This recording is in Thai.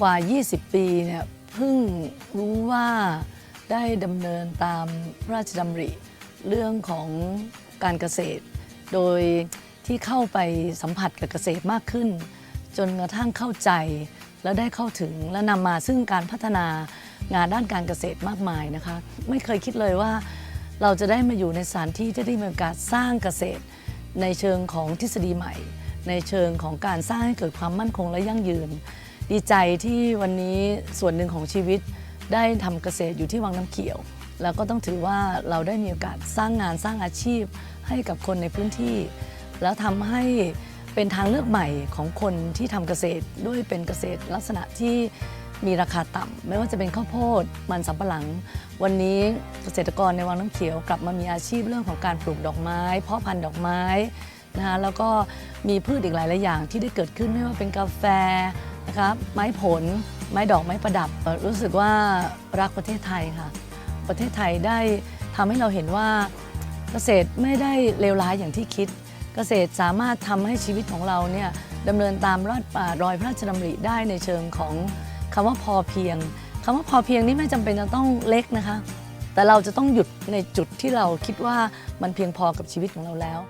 กว่า 20 ปีเนี่ยเพิ่งรู้ว่าได้ดำเนินตามพระราชดำริ เรื่องของการเกษตร โดยที่เข้าไปสัมผัสกับเกษตรมากขึ้น จนกระทั่งเข้าใจ และได้เข้าถึงและนำมาซึ่งการพัฒนางานด้านการเกษตรมากมายนะคะ ไม่เคยคิดเลยว่าเราจะได้มาอยู่ในสถานที่ที่ได้มีโอกาสสร้างเกษตร ในเชิงของทฤษฎีใหม่ ในเชิงของการสร้างให้เกิดความมั่นคงและยั่งยืน ดีใจที่วันนี้ส่วนหนึ่งของชีวิตได้ทำเกษตรอยู่ที่วังน้ำเขียว แล้วก็ต้องถือว่าเราได้มีโอกาสสร้างงานสร้างอาชีพให้กับคนในพื้นที่ แล้วทำให้เป็นทางเลือกใหม่ของคนที่ทำเกษตรด้วยเป็นเกษตรลักษณะที่มีราคาต่ำไม่ว่าจะเป็นข้าวโพดมันสำปะหลัง วันนี้เกษตรกรในวังน้ำเขียวกลับมามีอาชีพเรื่องของการปลูกดอกไม้ เพาะพันธุ์ดอกไม้นะคะแล้วก็มีพืชอีกหลายๆอย่างที่ได้เกิดขึ้นไม่ว่าเป็นกาแฟ นะครับไม้ผล ไม้ดอกไม้ประดับ รู้สึกว่ารักประเทศไทยค่ะ ประเทศไทยได้ทำให้เราเห็นว่าเกษตรไม่ได้เลวร้ายอย่างที่คิด เกษตรสามารถทำให้ชีวิตของเราเนี่ยดำเนินตามรอดป่ารอยพระราชดำริได้ในเชิงของคำว่าพอเพียงคำว่าพอเพียงนี่ไม่จำเป็นจะต้องเล็กนะคะ แต่เราจะต้องหยุดในจุดที่เราคิดว่ามันเพียงพอกับชีวิตของเราแล้ว